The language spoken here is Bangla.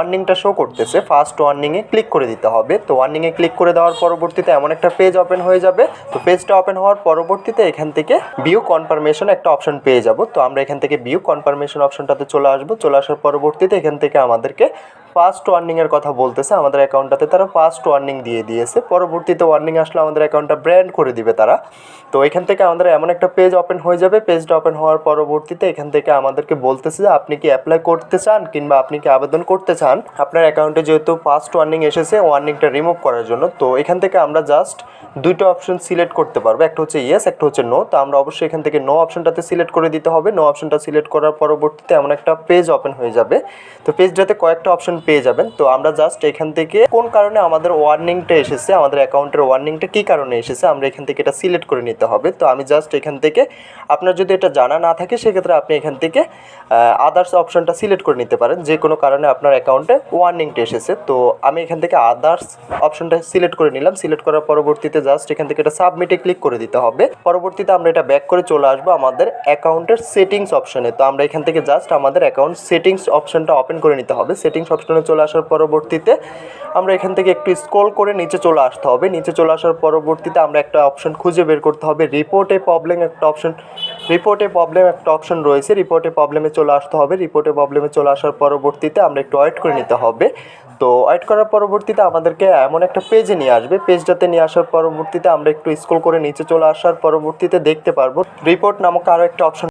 ওয়ার্নিংটা শো করতেছে ফার্স্ট ওয়ার্নিংয়ে ক্লিক করে দিতে হবে। তো ওয়ার্নিংয়ে ক্লিক করে দেওয়ার পরবর্তীতে এমন একটা পেজ ওপেন হয়ে যাবে। তো পেজটা ওপেন হওয়ার পরবর্তীতে এখান থেকে ভিউ কনফার্মেশন একটা অপশন পেয়ে যাব। তো আমরা এখান থেকে ভিউ কনফার্মেশন অপশনটাতে চলে আসব। চলে আসার পরবর্তীতে এখান থেকে আমাদেরকে ফার্স্ট ওয়ার্নিংয়ের কথা বলতেছে, আমাদের অ্যাকাউন্টটাতে তারা ফার্স্ট ওয়ার্নিং দিয়ে দিয়েছে। পরবর্তীতে ওয়ার্নিং আসলে আমাদের অ্যাকাউন্টটা ব্র্যান্ড করে দিবে তারা। তো এখান থেকে আমাদের এমন একটা পেজ ওপেন হয়ে যাবে। পেজটা ওপেন হওয়ার পরবর্তীতে এখান থেকে আমাদেরকে বলতেছে যে, আপনি কি অ্যাপ্লাই করতে চান কিংবা আপনি কি আবেদন করতে চান? আপনার অ্যাকাউন্টে যেহেতু ফার্স্ট ওয়ার্নিং এসেছে ওয়ার্নিংটা রিমুভ করার জন্য, তো এখান থেকে আমরা জাস্ট দুটো অপশন সিলেক্ট করতে পারব। একটা হচ্ছে ইয়েস একটা হচ্ছে নো তো আমরা অবশ্যই এখান থেকে নো অপশনটাতে সিলেক্ট করে দিতে হবে। নো অপশনটা সিলেক্ট করার পরবর্তীতে এমন একটা পেজ ওপেন হয়ে যাবে। তো পেজটাতে কয়েকটা অপশন পেয়ে যাবেন। তো আমরা জাস্ট এখান থেকে কোন কারণে আমাদের ওয়ার্নিংটা এসেছে, আমাদের অ্যাকাউন্টের ওয়ার্নিংটা কী কারণে এসেছে, আমরা এখান থেকে এটা সিলেক্ট করে নিতে হবে। তো আমি জাস্ট এখান থেকে আপনার যদি এটা জানা না থাকে, সেক্ষেত্রে আপনি এখান থেকে আদার্স অপশনটা সিলেক্ট করে নিতে পারেন। যে কোনো কারণে আপনার অ্যাকাউন্টে ওয়ার্নিংটা এসেছে। তো আমি এখান থেকে আদার্স অপশনটা সিলেক্ট করে নিলাম। সিলেক্ট করার পরবর্তীতে জাস্ট এখান থেকে এটা সাবমিটে ক্লিক করে দিতে হবে। পরবর্তীতে আমরা এটা ব্যাক করে চলে আসব আমাদের অ্যাকাউন্টের সেটিংস অপশনে তো আমরা এখান থেকে জাস্ট আমাদের অ্যাকাউন্ট সেটিংস অপশনটা ওপেন করে নিতে হবে। সেটিংস অপশনে চলে আসার পরবর্তীতে আমরা এখান থেকে একটু স্ক্রল করে নিচে চলে আসতে হবে। নিচে চলে আসার পরবর্তীতে আমরা একটা অপশন খুঁজে বের করতে হবে। রিপোর্টে প্রবলেম একটা অপশন রিপোর্টে প্রবলেম একটা অপশন রয়েছে। রিপোর্টে প্রবলেমে চলে আসতে হবে। রিপোর্টে প্রবলেমে চলে আসার পরবর্তীতে আমরা একটু ওয়েট করে নিতে হবে। তো ওয়েট করার পরবর্তীতে আমাদেরকে এমন একটা পেজে নিয়ে আসবে। পেজটাতে নিয়ে আসার পরবর্তীতে আমরা একটু স্ক্রল করে নিচে চলে আসার পরবর্তীতে দেখতে পারব। রিপোর্ট নামক আরও একটা অপশন